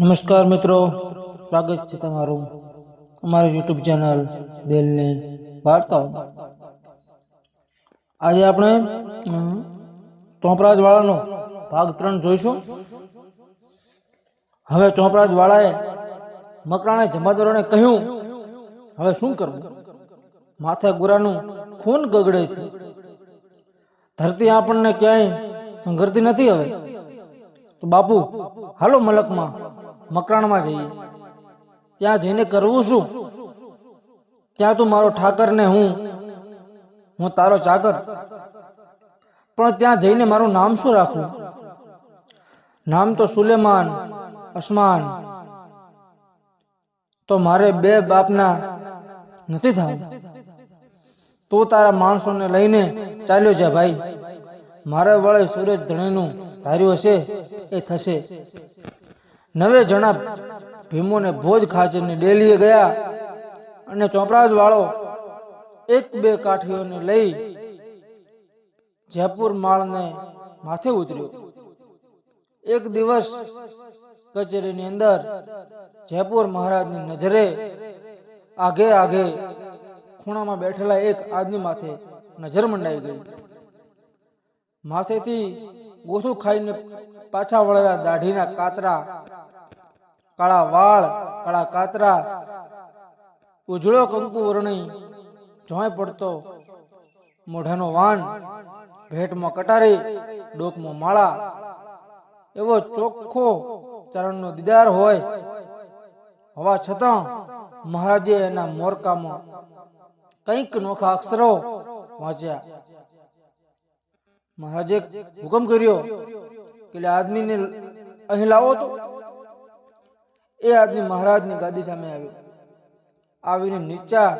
નમસ્કાર મિત્રો, સ્વાગત છે તમારું અમારી યુટ્યુબ ચેનલ દિલની વાર્તાઓ આજે આપણે ચોપરાજવાળાનો ભાગ ત્રણ જોઈશું. હવે ચોપરાજવાળાએ મકરાણે જમાદારોને કહ્યું, હવે શું કરવું માથે ગુરાનું ખૂન ગગડે છે. ધરતી આપણને ક્યાંય સંઘરતી નથી હવે. તો બાપુ, હાલો મલકમાં મકરાણમાં જઈએ. ત્યાં જઈને કરવું શું? ત્યાં તું મારો ઠાકર ને હું હું તારો ચાકર. પણ ત્યાં જઈને મારું નામ શું રાખવું? નામ તો સુલેમાન, અસમાન. તો મારે બે બાપના નથી થતા તું તારા માણસોને લઈને ચાલ્યો છે ભાઈ. મારે વળે સૂરજ ધણીનું ધાર્યું હશે, એ થશે. નવે જણા ભીમોને ભોજ ખાચરની ડેલીએ ગયા અને ચોપરાજ વાળો એક બે કાઠીઓને લઈ જયપુર માળને માથે ઉતર્યો. એક દિવસ કચેરીની અંદર જયપુર મહારાજની નજરે આગે આગે ખૂણામાં બેઠેલા એક આદમી માથે નજર મંડાઈ ગઈ. માથેથી ગોથું ખાઈને પાછા વળેલા દાઢીના કાતરા કાળા વાળ, કાળા કાતરા, ઉજળો કંકુ વર્ણી, જોય પડતો મોઢાનો વાન, ભેટમાં કટારી, ડોકમાં માળા, એવો ચોખ્ખો ચરણનો દીદાર હોય. હોવા છતાં મહારાજે એના મોરકામાં કંઈક નોખા અક્ષરો વાંચ્યા. મહારાજે હુકમ કર્યો કે આદમીને અહીં લાવો તો. એ આદમી મહારાજની ગાદી સામે આવ્યો આવીને નીચા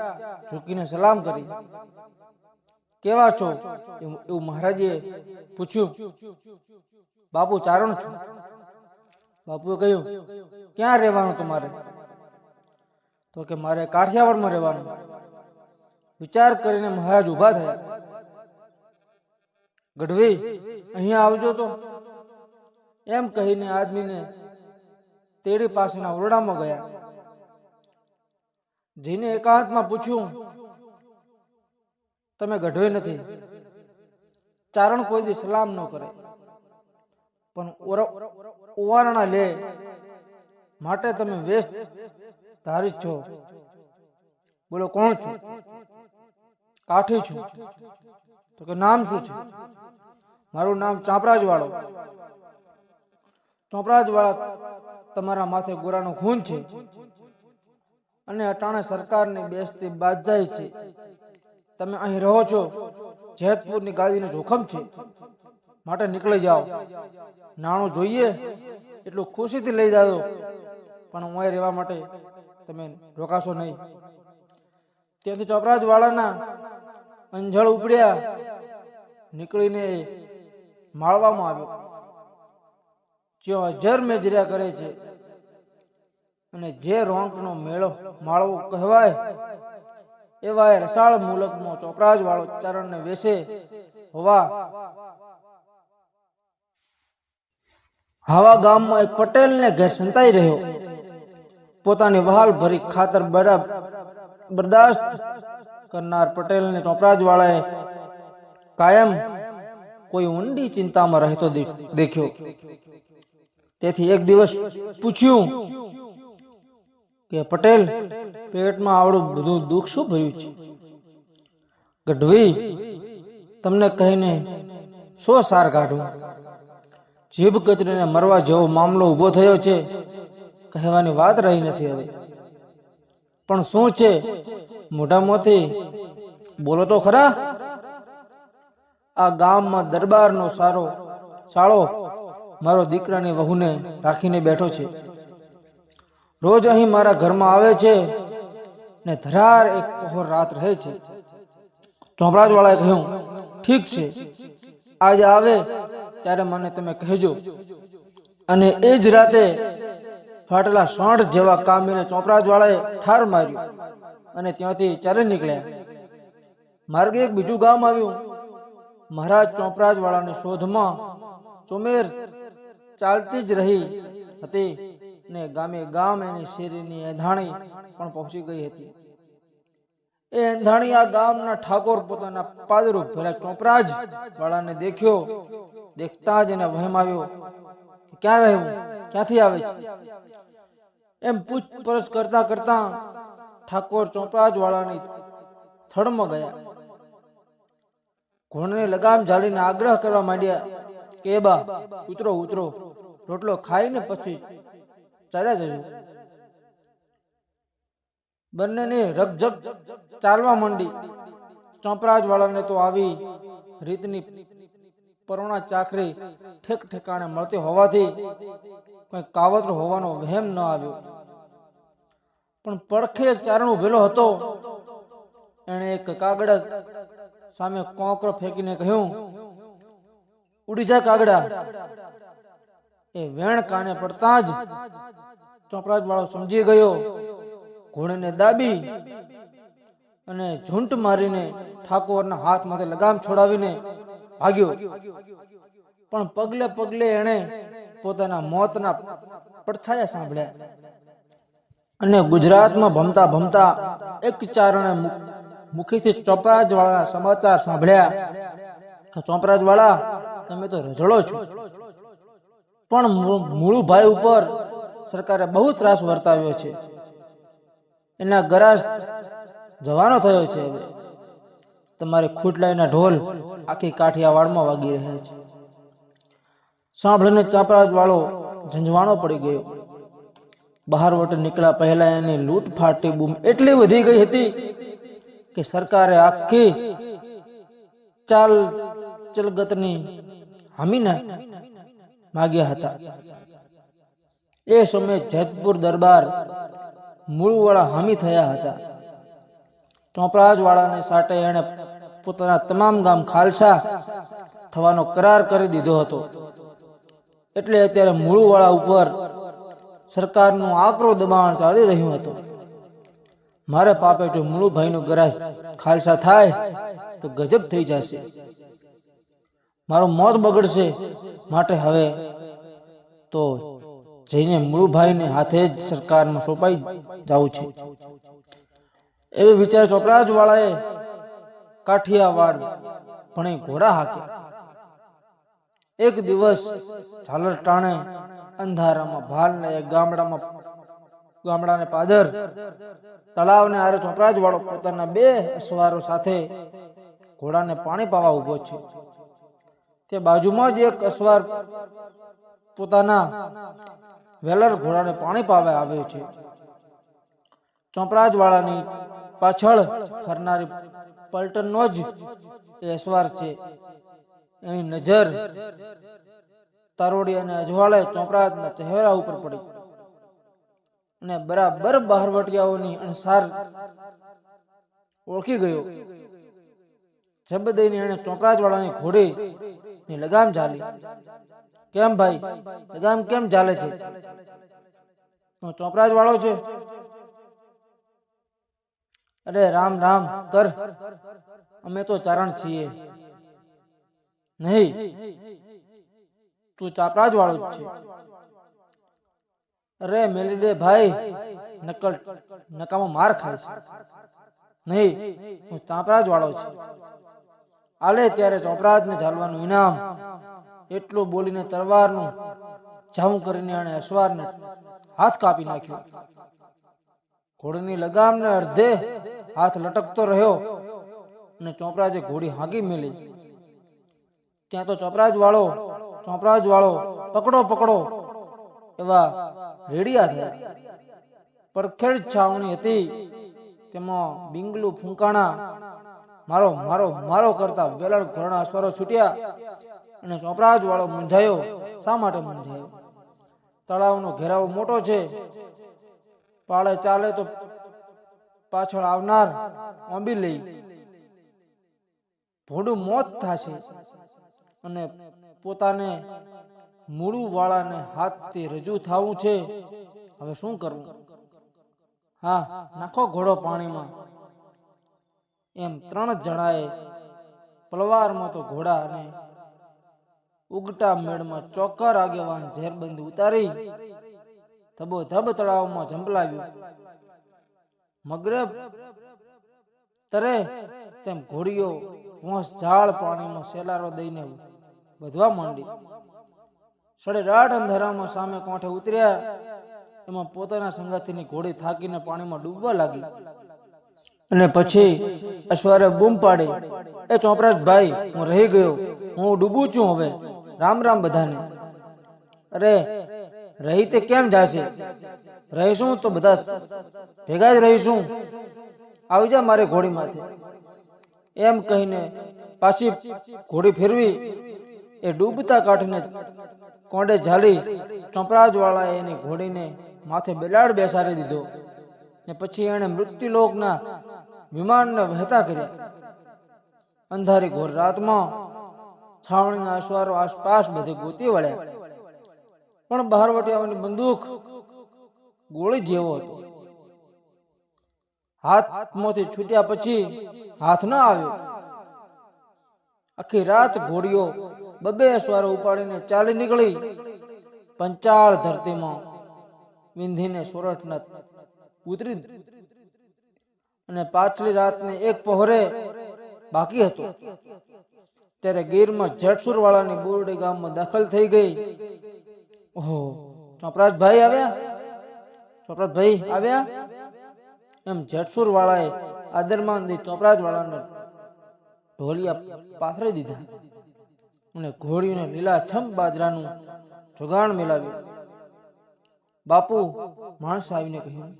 ઝૂકીને સલામ કરી. કેવા છો? એવું મહારાજે પૂછ્યું. બાપુ, ચારણ છું? બાપુએ કહ્યું, ક્યાં રહેવાનું તમારે? તો કે મારે કાઠિયાવાડમાં રહેવાનું. વિચાર કરીને મહારાજ ઊભા થયા. ગઢવી, અહીંયા આવજો તો. એમ કહીને આદમીને તેડી પાસેના ઓરડામાં ગયા. જીને એકાંતમાં પૂછ્યું, તમે ગઢવે નથી. ચારણ કોઈ દી સલામ ન કરે. પણ ઓવારણા લે. માટે તમે વેશ ધારી છો. બોલો, કોણ છું? કાઠી છું. તો કે નામ શું છે? મારું નામ ચાપરાજ વાળો ચોપરાજ વાળા તમારા માથે ગોરાનું ખૂન છે. અને અટાણે સરકારની બેસતી બાદશાહી છે. તમે અહીં રહો છો. જેતપુરની ગાદીનું જોખમ છે. માટે નીકળી જાઓ. નાણું જોઈએ. એટલું ખુશીથી લઈ જાજો પણ હું રહેવા માટે તમે રોકાશો નહીં. ત્યાંથી ચોપરાજ વાળાના અંજળ ઉપડ્યા. નીકળીને માળવામાં આવ્યો. જ્યાં અજર મેજર્યા કરે છે, અને જે રોંકનો મેળો માળવો કહેવાય, એવા એ રસાળ મુલકમાં ચોપરાજ વાળો ચરણને વેસે હોવા હાવા ગામમાં એક પટેલને ઘેર સંતાઈ રહ્યો. પોતાની વહાલ ભરી ખાતર બરાબર બરદાસ્ત કરનાર પટેલને ટોપરાજ વાળાએ કાયમ કોઈ ઊંડી ચિંતામાં રહેતો દેખ્યો. તેથી એક દિવસ પૂછ્યું કે, પટેલ, પેટમાં આવડું બધું દુઃખ શું ભર્યું છે? ગઢવી, તમને કહીને શો સાર કાઢું. જીભ કચરીને મરવા જેવો મામલો ઊભો થયો છે, કહેવાની વાત રહી નથી હવે. પણ શું છે? મોઢામાંથી બોલો તો ખરા? આ ગામમાં દરબારનો સારો સાળો મારો દીકરાની વહુને રાખીને બેઠો છે. રોજ અહીં મારા ઘરમાં આવે છે ને ધરાર એક પહોર રાત રહે છે. ચોપરાજવાળાએ કહ્યું, ઠીક છે. આજે આવે ત્યારે મને તમે કહેજો. અને એ જ રાતે ફાટેલા સાંઠ જેવા કામીને ચોપરાજવાળાએ ઠાર માર્યું અને ત્યાંથી ચાલી નીકળ્યા. માર્ગે એક બીજું ગામ આવ્યું. મહારાજ ચોપરાજવાળાની શોધમાં ચોમેર ચાલતી જ રહી હતી ને ગામે ગામ એની શેરીની એંધાણી પણ પહોંચી ગઈ હતી. એ એંધાણી આ ગામના ઠાકોર પોતાના પાદરૂ પેલા ચોપરાજ વાળાને દેખ્યો, દેખતા જ એને વહેમ આવ્યો ક્યાં રહ્યું ક્યાંથી આવે છે? એમ પૂછપરછ કરતા કરતા ઠાકોર ચોપરાજ વાળાની થડમાં ગયા. ઘોડને લગામ ઝાલીને આગ્રહ કરવા માંડ્યા કે બા, ઉતરો ઉતરો. રોટલો ખાઈને પછી ચાલ્યા જજો. બંનેની રગજગ ચાલવા માંડી. ચોપરાજ વાળાને તો આવી રીતની પરોણા ચાકરી ઠેક ઠેકાણે મળતી હોવાથી કોઈ કાવતરો હોવાનો વહેમ ન આવ્યો. પણ પડખે ચારણ ઉભેલો ભેલો હતો. એણે એક કાગડા સામે કોંકરો ફેંકીને કહ્યું, ઉડી જા કાગડા. એ વેણ કાને પડતા જ ચોપરાજ વાળો સમજી ગયો. ઘોડીને દાબી અને ઝૂંટ મારીને ઠાકોરના હાથમાંથી લગામ છોડાવીને ભાગ્યો. પણ પગલે પગલે એણે પોતાના મોતના પડછાયા સાંભળ્યા અને ગુજરાતમાં ભમતા ભમતા એક ચારણે મુખીથી ચોપરાજ વાળાના સમાચાર સાંભળ્યા ચોપરાજ વાળા તમે તો રજળો છો. પણ મૂળું ભાઈ ઉપર સરકારે બહુ ત્રાસ વર્તાવ્યો છે. એના ગરાસ જવાનો થયો છે હવે. તમારે ખૂટલાઈના ઢોલ આખી કાઠિયાવાડમાં વાગી રહ્યા છે. સાંભળીને ચાપરાજ વાળો ઝંઝવાણો પડી ગયો. બહાર વટે નીકળ્યા પહેલા એની લૂંટ ફાટી બૂમ એટલી વધી ગઈ હતી કે સરકારે આખી ચાલ, ચલગતની હામીના માગ્યા હતા. એ સમયે જેતપુર દરબાર મૂળવાળા હામી થયા હતા. ચોપરાજ વાળાને સાટે એણે પોતાના તમામ ગામ ખાલસા થવાનો કરાર કરી દીધો હતો. એટલે અત્યારે મૂળવાળા ઉપર સરકારનું આકરો દબાણ ચાલી રહ્યું હતું. મારે પાપે જો મૂળુભાઈનો ગરાજ ખાલસા થાય, તો ગજબ થઈ જશે. મારું મોત બગડશે માટે હવે તો જઈને મૂળભાઈને હાથે જ સરકારમાં સોંપાઈ જવું છે. એવી વિચાર ચોપરાજ વાળાએ કાઠિયાવાડ પણ ઘોડા હાક્યા. એક દિવસ ઝાલર ટાણે અંધારામાં ભાલને એક ગામડામાં, ગામડાને પાદર તળાવને આરે ચોપરાજ વાળો પોતાના બે અસવારો સાથે ઘોડાને પાણી પાવા ઊભો છે. તે બાજુમાં જ એક અસવાર પોતાના વેલર ઘોડાને પાણી પાવા આવ્યો છે. ચોપરાજ વાળાની પાછળ ફરનારી પલટનનો જ એ અસવાર છે. એની નજર તારોડી અને અજવાળે ચોપરાજના ચહેરા ઉપર પડી અને બરાબર બહારવટિયાઓની અણસાર ઓળખી ગયો. જબ દઈને એને ચોપરાજવાળાની ઘોડી લગામ ઝાલી. કેમ ભાઈ? લગામ કેમ ઝાલે છે? ચોપરાજ વાળો છે. અરે રામ રામ, કર. અમે તો ચારણ છીએ. નહીં, તું ચાપરાજ વાળો જ છે. અરે મેલી દે ભાઈ, નકલ, નકામો માર ખાઈશ. નહીં, હું ચાપરાજ વાળો છું. આલે ત્યારે ચોપરાજ ને ઝાલવાનું ઇનામ. એટલું બોલીને તલવારનું જાવું કરીને એણે અસવારને હાથ કાપી નાખ્યો. ઘોડીની લગામને અડધે હાથ લટકતો રહ્યો અને ચોપરાજે ઘોડી હાંકી મેલી. ત્યાં તો ચોપરાજ વાળો ચોપરાજ વાળો પકડો પકડો એવા રેડિયા થયા. પડખેડ છાવણી હતી. તેમાં બિંગલું ફૂંકાણા મારો મારો મારો કરતા વેલણ ઘોરણા અશ્વરો છૂટ્યા અને ચોપરાજ વાળો મૂંઝાયો. શા માટે મૂંઝાયો? તળાવનો ઘેરાવો મોટો છે. પાળે ચાલે તો પાછળ આવનાર ઓંબી લઈ. ભોડું મોત થશે અને પોતાને મૂળું વાળાને હાથથી રજૂ થવું છે. હવે શું કરવું? હા, નાખો ઘોડો પાણીમાં. એમ ત્રણ જણાએ પલવારમાં તો ઘોડા અને ઉગટા મેળમાં ચોક્કર આગેવાન ઝેરબંધ ઉતારી ધબો ધબ તળાવમાં ઝંપલાવ્યું. મગરબ તરે તેમ ઘોડીઓ વોંસ ઝાડ પાણીમાં સેલારો દઈને વધવા માંડી. સડે રાઠ અંધારામાં સામે કોઠે ઉતર્યા, એમાં પોતાના સંગાથીની ઘોડી થાકીને પાણીમાં ડૂબવા લાગી. અને પછી અશ્વારે બૂમ પાડી, એ ચોપરાજ ભાઈ, હું રહી ગયો, હું ડૂબું છું હવે, રામ રામ બધાને. અરે, રહી તે કેમ જાશે? રહીશું તો બધા ભેગા જ રહીશું. આવી જા મારે ઘોડી માથે. એમ કહીને પાછી ઘોડી ફેરવી, એ ડૂબતા કાઠને કોંડે ઝાલી ચોપરાજ વાળા એની ઘોડીને માથે બેલાડ બેસાડી દીધો. ને પછી એણે મૃત્યુલોકના વિમાનને વહેતા કર્યા અંધારી ઘોર રાતમાં છાવણી અશ્વારો આસપાસ બધે ગોતી વળ્યા. પણ બહારવટીયાઓની બંદૂક ગોળી જેવો હતો. હાથમાંથી છૂટ્યા પછી હાથ ન આવ્યો. આખી રાત ઘોડીઓ બબે અસવારો ઉપાડીને ચાલી નીકળી. પંચાળ ધરતીમાં વિંધીને સોરઠના ઉતરી અને પાછલી રાતને એક પહોરે બાકી હતો. ત્યારે ગીરમાં જટસુર વાળાની બોરડી ગામમાં દાખલ થઈ ગઈ. ઓહો, ચોપરાજભાઈ આવ્યા? ચોપરાજભાઈ આવ્યા? એમ જટસુર વાળાએ આદરમાન દી ચોપરાજ વાળાને ઢોલિયા પાથરી દીધા અને ઘોડીને લીલા છમ બાજરાનું જોગાણ મેલાવ્યું બાપુ, માણસ આવીને કહ્યું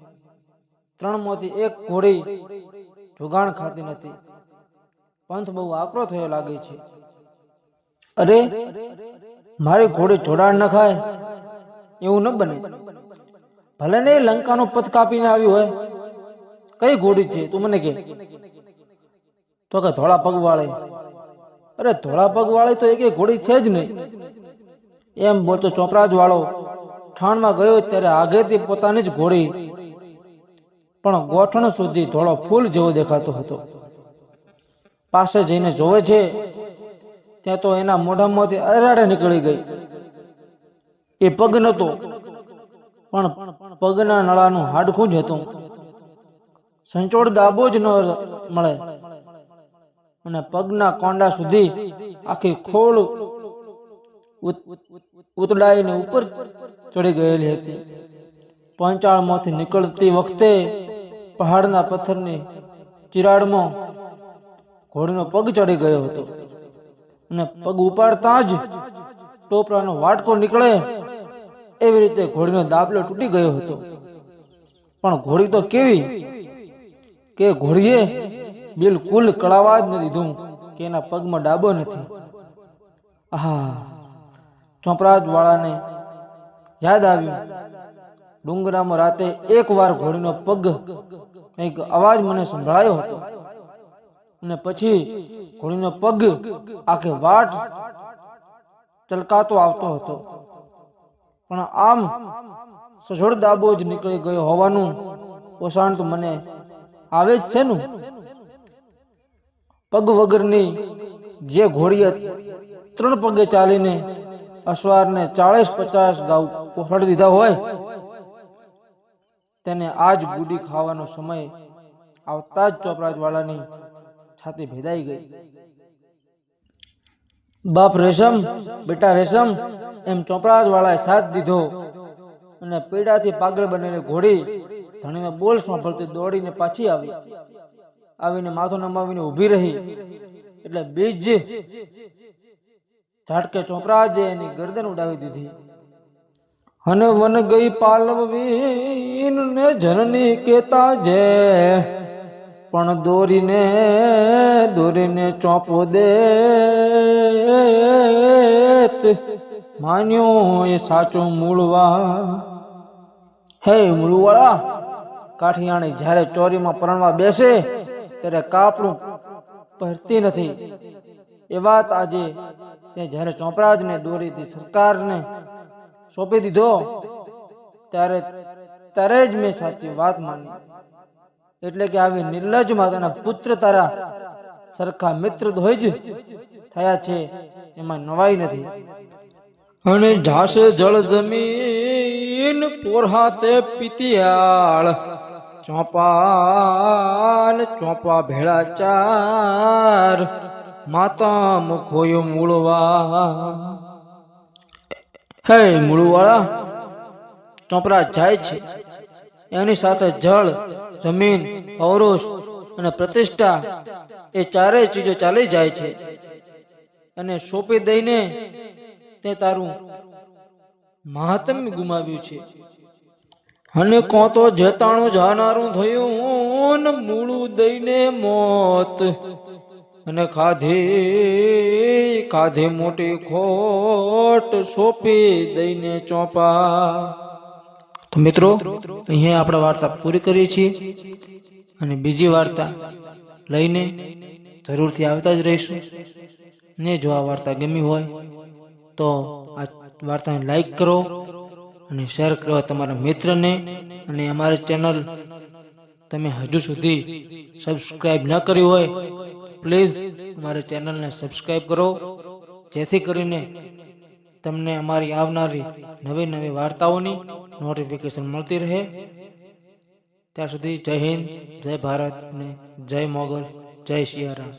ત્રણમાંથી એક ઘોડી જોગાણ ખાતી નથી. પંથ બહુ આકરો થયો લાગે છે. અરે, મારી ઘોડી જોડાણ ન ખાય, એવું ન બને. ભલે ને લંકાનો પથ કાપીને આવ્યું હોય, કઈ ઘોડી છે, તું મને કે. તો કે ધોળા પગ વાળી અરે, ધોળા પગ વાળી તો એક ઘોડી છે જ નહીં. એમ બોલતો ચોપરાજ વાળો ઠાણમાં ગયો ત્યારે આગેથી પોતાની જ ઘોડી પણ ગોઠણ સુધી ધોળો ફૂલ જેવો દેખાતો હતો. પાસે જઈને જોવે છે, ત્યાં તો એના મોઢામાંથી અરાડે નીકળી ગઈ. એ પગ નતો, પણ પગના નળાનું હાડકું જ હતું. સંચોડ દાબો જ ન મળે. અને પગના કોંડા સુધી આખી ખોળ ઉતડાઈને ઉપર ચડી ગયેલી હતી. પંચાળમાંથી નીકળતી વખતે પહાડના પથ્થરની ચિરાડમાં ઘોડીનો પગ ચડી ગયો હતો. અને પગ ઉપાડતા જ ટોપરાનો વાટકો નીકળે એવી રીતે ઘોડીનો દાબલો તૂટી ગયો હતો. પણ ઘોડી તો કેવી કે ઘોડીએ બિલકુલ કળાવા જ ન દીધું કે એના પગમાં ડાબો નથી. આહા ચોપરાજ વાળાને યાદ આવ્યું. ડુંગરામાં રાતે એકવાર ઘોડીનો પગ કંઈક અવાજ મને સંભળાયો હતો. અને પછી ઘોડીનો પગ આખે વાટ ચલકાતો આવતો હતો. પણ આમ સજોડ દાબો જ નીકળી ગયો હોવાનું પોષણ તો મને આવે જ છે નું. પગ વગરની જે ઘોડીએ ત્રણ પગે ચાલીને અશ્વારને ચાળીસ પચાસ ગાઉ પહોંચાડી દીધા હોય તેને આજ ગુડી ખાવાનો સમય આવતા જ ચોપરાજ વાળાની છાતી ભેદાઈ ગઈ. બાપ રેશમ, બેટા રેશમ, એમ ચોપરાજ વાળાએ સાથ દીધો અને પીડાથી પાગલ બનેલી ઘોડી ધણીને બોલ સાંભળતી દોડીને પાછી આવી. આવીને માથું નમાવીને ઊભી રહી. એટલે બીજ ઝાટકે ચોપરાજે એની ગરદન ઉડાવી દીધી. અને વન ગઈ પાલવીન ને જનની કેતા જે. પણ દોરીને દોરીને ચોપો દે માન્યો એ સાચો મૂળવા. હે મૂળવાળા કાઠિયાણી જ્યારે ચોરીમાં પરણવા બેસે, ત્યારે કાપડું પહેરતી નથી. એ વાત આજે તે જ્યારે ચોપરાજને, દોરીથી સરકારને સોંપી દીધો. ત્યારે ત્યારે જ મેં સાચી વાત માની. એટલે કે આવી નિર્લજ માતાના પુત્ર તારા સરખા મિત્ર હોય જ થયા છે. એમાં નવાઈ નથી. અને ઢાસે જળ જમીન જમીન પોરહાતે પિતિયાળ. ચોપાન ચોપા ભેળા ચાર માતા મુખોયો મૂળવા હે મૂળવાળા, ચોપરા જાય છે. એની સાથે જળ, જમીન પૌરુષ અને પ્રતિષ્ઠા એ ચારેય ચીજો ચાલી જાય છે. અને સોંપી દઈને તે તારું મહાત્મ્ય ગુમાવ્યું છે. અને કો તો જેતાણું જાનારું થયું મૂળું દઈને મોત. અને ખાધે ખાધે મોટી ખોટ સોંપી દઈને ચોપા. તો મિત્રો, અહીંયા આપણે વાર્તા પૂરી કરીએ છીએ અને બીજી વાર્તા લઈને જરૂરથી આવતા જ રહીશું. ને જો આ વાર્તા ગમી હોય તો આ વાર્તાને લાઈક કરો અને શેર કરો તમારા મિત્રને અને અમારી ચેનલ તમે હજુ સુધી સબસ્ક્રાઈબ ન કરી હોય પ્લીઝ અમારી ચેનલને સબસ્ક્રાઈબ કરો. જેથી કરીને તમને અમારી આવનારી નવી નવી વાર્તાઓની નોટિફિકેશન મળતી રહે. ત્યાં સુધી જય હિન્દ, જય ભારત અને જય મોગલ, જય સિયારામ